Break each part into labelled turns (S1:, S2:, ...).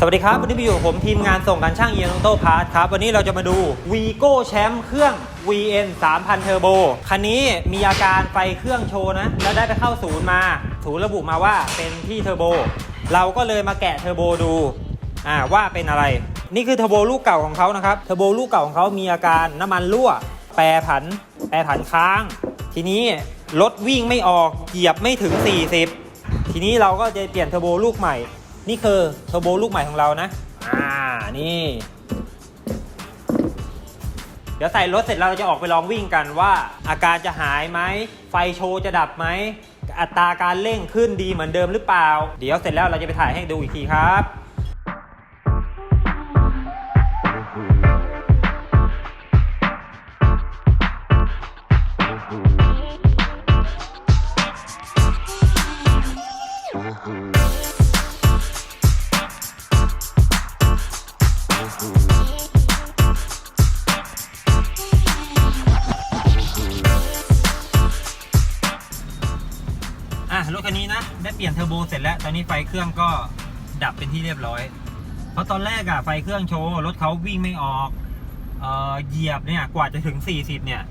S1: สวัสดีครับ วันนี้มอยู่กับผมทีมงานส่งการช่างเอียนโต้พาร์ทครับ วันนี้เราจะมาดู Vigo แชมป์เครื่อง VN 3000 Turbo คันนี้มีอาการไฟเครื่องโชว์นะ แล้วได้ไปเข้าศูนย์มา ศูนย์ระบุมาว่าเป็นที่เทอร์โบ เราก็เลยมาแกะเทอร์โบดูอ่าว่าเป็นอะไร นี่คือเทอร์โบลูกเก่าของเขานะครับ เทอร์โบลูกเก่าของเขามีอาการน้ำมันรั่ว แปรผัน แปรผันค้าง ทีนี้รถวิ่งไม่ออก เหยียบไม่ถึง 40 ทีนี้เราก็จะเปลี่ยนเทอร์โบลูกใหม่ นี่คือเทอร์โบลูกใหม่ของเรานะ อ่า นี่ เดี๋ยวใส่รถเสร็จเราจะออกไปลองวิ่งกันว่า อาการจะหายไหม ไฟโชว์จะดับไหม อัตราการเร่งขึ้นดีเหมือนเดิมหรือเปล่า เดี๋ยวเสร็จแล้วเราจะไปถ่ายให้ดูอีกทีครับ รถคันนี้นะ ได้เปลี่ยนเทอร์โบเสร็จแล้ว ตอนนี้ไฟเครื่องก็ดับเป็นที่เรียบร้อย เพราะตอนแรกอะไฟเครื่องโชว์ รถเขาวิ่งไม่ออกเออเหยียบเนี่ย กว่าจะถึง 40 เนี่ย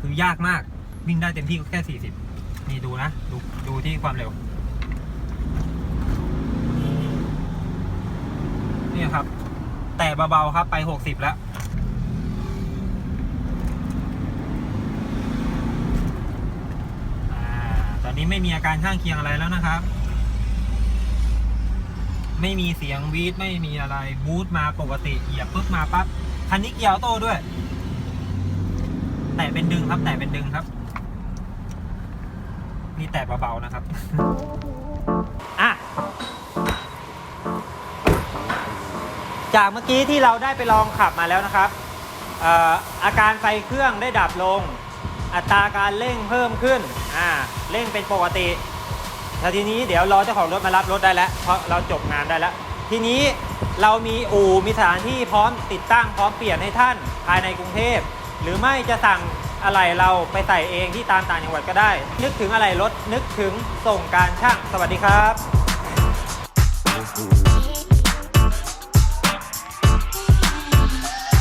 S1: คือยากมาก วิ่งได้เต็มที่ก็แค่ 40 นี่ดูนะ ดูดูที่ความเร็ว นี่ครับ แต่เบาๆครับไป 60 แล้ว อ่าตอ นี้ไม่มีอาการข้างเคียงอะไรแล้วนะครับ ไม่มีเสียงวีดไม่มีอะไรบูทมาปกติเหยียบปุ๊บมาปั๊บคันนี้เกียร์ออโต้ด้วย แต่เป็นดึงครับ แต่เป็นดึงครับ มีแต่เบาๆนะครับอะจากเมื่อกี้ที่เราได้ไปลองขับมาแล้วนะครับอ่ออาการไฟเครื่องได้ดับลง อัตราการเร่งเพิ่มขึ้นอ่าเร่งเป็นปกติแต่ทีนี้เดี๋ยวรอเจ้าของรถมารับรถได้แล้ว เพราะเราจบงานได้แล้ว ทีนี้เรามีอู่มีสถานที่พร้อมติดตั้งพร้อมเปลี่ยนให้ท่านภายในกรุงเทพ หรือไม่จะสั่งอะไรเราไปใส่เองที่ตามต่างจังหวัดก็ได้ นึกถึงอะไรรถนึกถึงส่งการช่างสวัสดีครับ